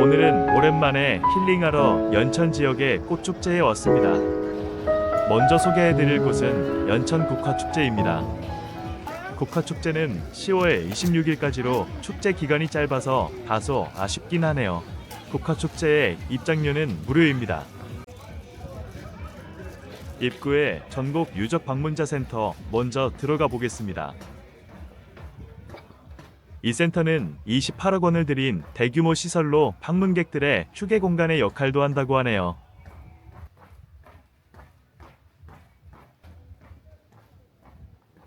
오늘은 오랜만에 힐링하러 연천 지역의 꽃축제에 왔습니다. 먼저 소개해드릴 곳은 연천 국화축제입니다. 국화축제는 10월 26일까지로 축제 기간이 짧아서 다소 아쉽긴 하네요. 국화축제의 입장료는 무료입니다. 입구에 전국 유적 방문자 센터 먼저 들어가 보겠습니다. 이 센터는 28억 원을 들인 대규모 시설로 방문객들의 휴게 공간의 역할도 한다고 하네요.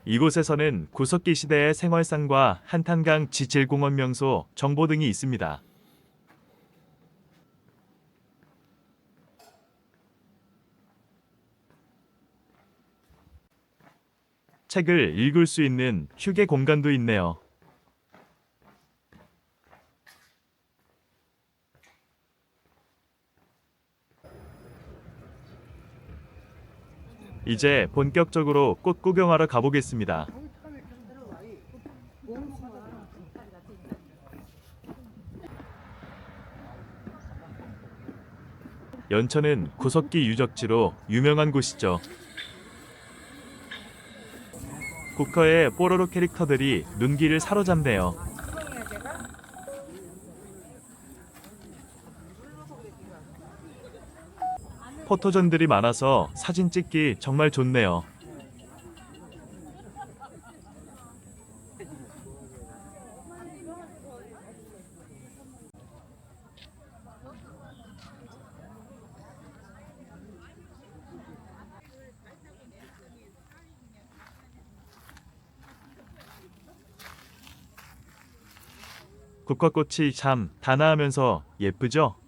이곳에서는 구석기 시대의 생활상과 한탄강 지질공원 명소 정보 등이 있습니다. 책을 읽을 수 있는 휴게 공간도 있네요. 이제 본격적으로 꽃 구경하러 가보겠습니다. 연천은 구석기 유적지로 유명한 곳이죠. 국화의 뽀로로 캐릭터들이 눈길을 사로잡네요. 포토존들이 많아서 사진 찍기 정말 좋네요. 국화꽃이 참 단아하면서 예쁘죠?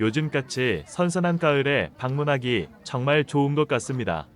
요즘같이 선선한 가을에 방문하기 정말 좋은 것 같습니다.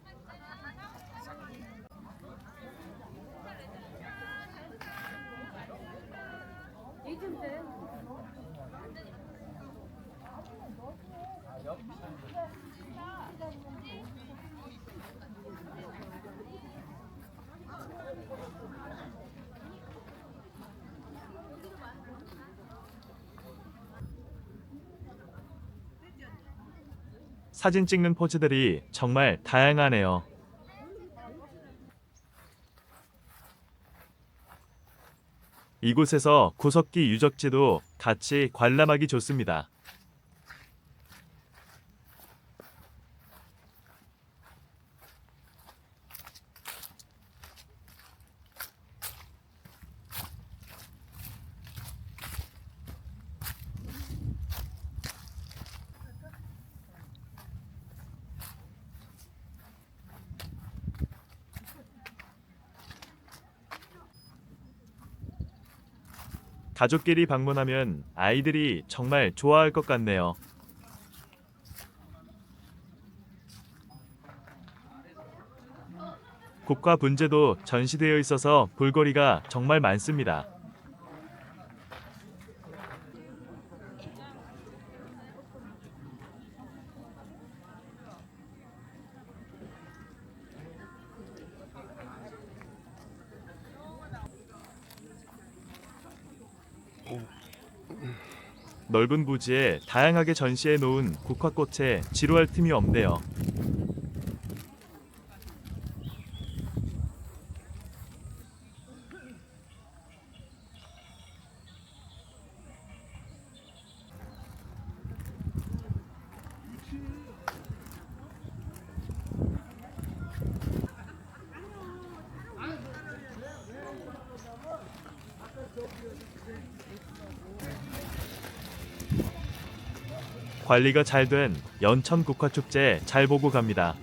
사진 찍는 포즈들이 정말 다양하네요. 이곳에서 구석기 유적지도 같이 관람하기 좋습니다. 가족끼리 방문하면 아이들이 정말 좋아할 것 같네요. 국화 분재도 전시되어 있어서 볼거리가 정말 많습니다. 넓은 부지에 다양하게 전시해 놓은 국화꽃에 지루할 틈이 없네요. 관리가 잘 된 연천 국화축제 잘 보고 갑니다.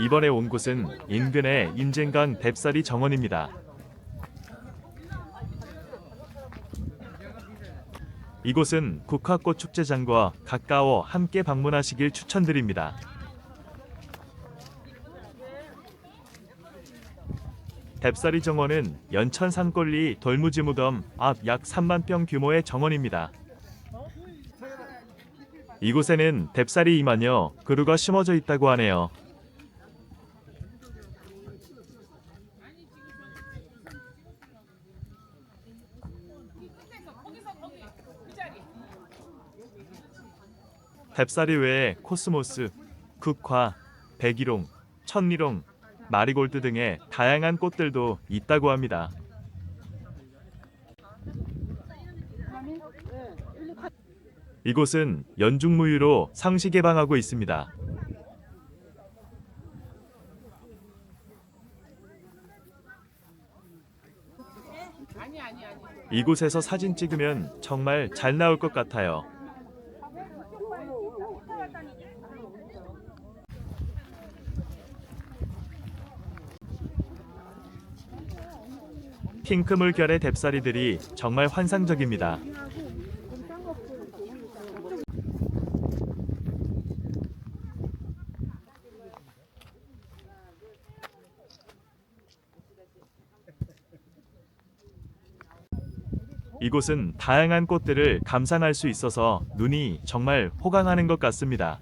이번에 온 곳은 인근의 인젠강 뎁사리 정원입니다. 이곳은 국화꽃 축제장과 가까워 함께 방문하시길 추천드립니다. 뎁사리 정원은 연천 산골리 돌무지 무덤 앞 약 3만 평 규모의 정원입니다. 이곳에는 뎁사리 2만여 그루가 심어져 있다고 하네요. 뎁사리 외에 코스모스, 국화, 백일홍, 천리롱, 마리골드 등의 다양한 꽃들도 있다고 합니다. 이곳은 연중무휴로 상시 개방하고 있습니다. 이곳에서 사진 찍으면 정말 잘 나올 것 같아요. 핑크 물결의 뎁사리들이 정말 환상적입니다. 이곳은 다양한 꽃들을 감상할 수 있어서 눈이 정말 호강하는 것 같습니다.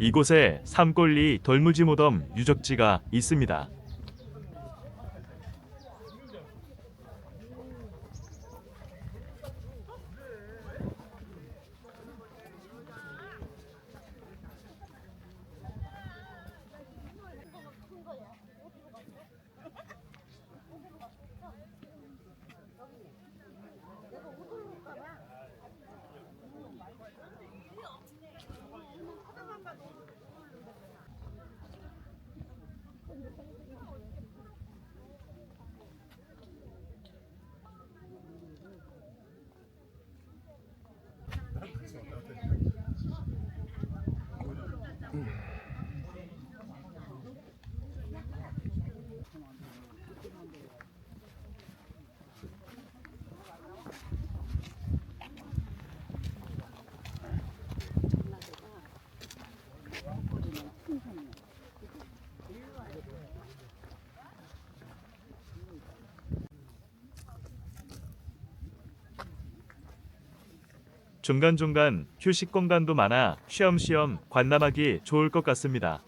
이곳에 삼골리 돌무지 무덤 유적지가 있습니다. 중간중간 휴식 공간도 많아 쉬엄쉬엄 관람하기 좋을 것 같습니다.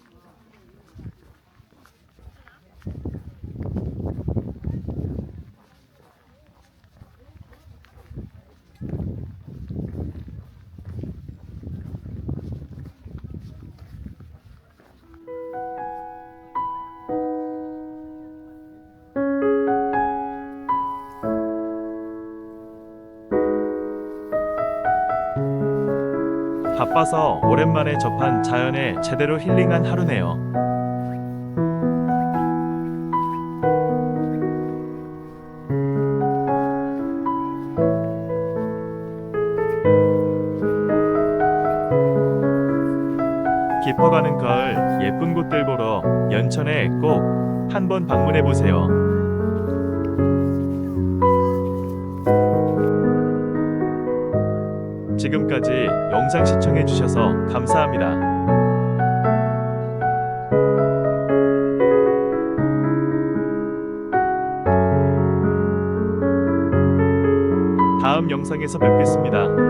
바빠서 오랜만에 접한 자연에 제대로 힐링한 하루네요. 깊어가는 가을 예쁜 곳들 보러 연천에 꼭 한번 방문해 보세요. 지금까지 영상 시청해 주셔서 감사합니다. 다음 영상에서 뵙겠습니다.